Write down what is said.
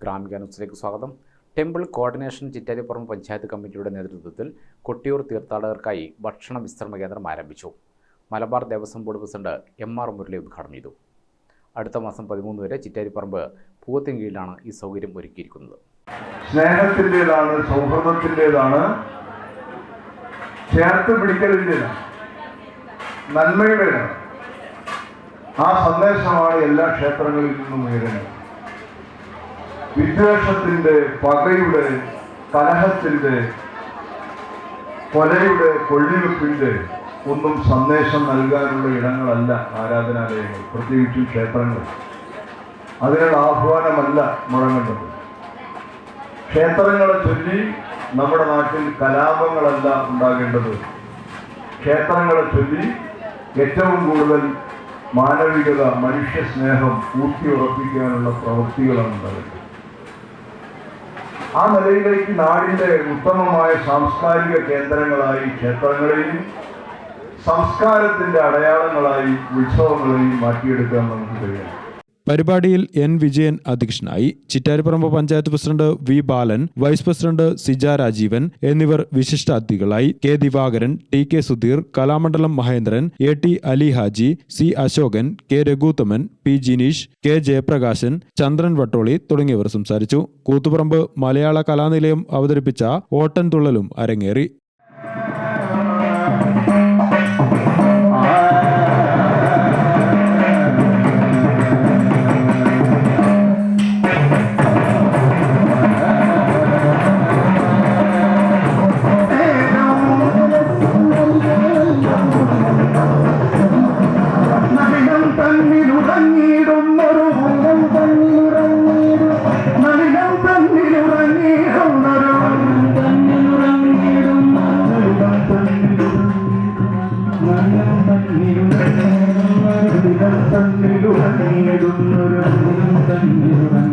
ഗ്രാമിക ന്യൂസിലേക്ക് സ്വാഗതം. Temple coordination ചിറ്റാരിപ്പുറം panchayat കമ്മിറ്റിയുടെ നേതൃത്വത്തിൽ കൊട്ടിയൂർ തീർത്ഥാടകർക്കായി ഭക്ഷണ വിശ്രമ കേന്ദ്രം ആരംഭിച്ചു. Malabar Devaswom board president M R Murali ഉദ്ഘാടനം ചെയ്തു. അടുത്ത മാസം പതിമൂന്ന് വരെ ചിറ്റാരിപ്പറമ്പ് പൂവത്തിന് കീഴിലാണ് ഈ സൗകര്യം ഒരുക്കിയിരിക്കുന്നത്. സ്നേഹത്തിന്റെതാണ് സൗഹൃദത്തിന്റെതാണ് ചേർത്ത് പിടിക്കലിന്റെതാണ് നന്മയുടേതാണ്. ആ സന്ദേശമാണ് എല്ലാ ക്ഷേത്രങ്ങളിൽ നിന്നും ഉയരുന്നത്. വിദ്വേഷത്തിന്റെ പകയുടെ കലഹത്തിന്റെ കൊലയുടെ കൊള്ളിവെപ്പിന്റെ ഒന്നും സന്ദേശം നൽകാനുള്ള ഇടങ്ങളല്ല ആരാധനാലയങ്ങൾ പ്രത്യേകിച്ചും ക്ഷേത്രങ്ങൾ. അതിനുള്ള ആഹ്വാനമല്ല മുഴങ്ങേണ്ടത് ക്ഷേത്രങ്ങളെ ചൊല്ലി നമ്മുടെ നാട്ടിൽ കലാപങ്ങളല്ല ഉണ്ടാകേണ്ടത്. ക്ഷേത്രങ്ങളെ ചൊല്ലി ഏറ്റവും കൂടുതൽ മാനവികത മനുഷ്യ സ്നേഹം ഊട്ടിയുറപ്പിക്കാനുള്ള പ്രവൃത്തികളാണ് ഉണ്ടാകേണ്ടത്. ആ നിലയിലേക്ക് നാടിന്റെ ഉത്തമമായ സാംസ്കാരിക കേന്ദ്രങ്ങളായി ക്ഷേത്രങ്ങളെയും സംസ്കാരത്തിന്റെ അടയാളങ്ങളായി ഉത്സവങ്ങളെയും മാറ്റിയെടുക്കാൻ നമുക്ക് കഴിയണം. പരിപാടിയിൽ എൻ വിജയൻ അധ്യക്ഷനായി Chittariparamba panchayat president V Balan vice president Sija Rajeevan എന്നിവർ വിശിഷ്ടാതിഥികളായി K Divakaran T K Sudheer Kalamandalam Mahendran A T Ali Haji C Ashokan K Raghuthaman P Jineesh K Jayaprakashan Chandran Vattoli തുടങ്ങിയവർ സംസാരിച്ചു. കൂത്തുപറമ്പ് മലയാള കലാനിലയം അവതരിപ്പിച്ച ഓട്ടൻതുള്ളലും അരങ്ങേറി. தண்ணீடும் ஒரு மனிதன் தண்ணீரும் மனிதன் தண்ணீரும் மனிதன் தண்ணீரும் தன்னிலுடன் தன்னிலுடன் தன்னிலுடன்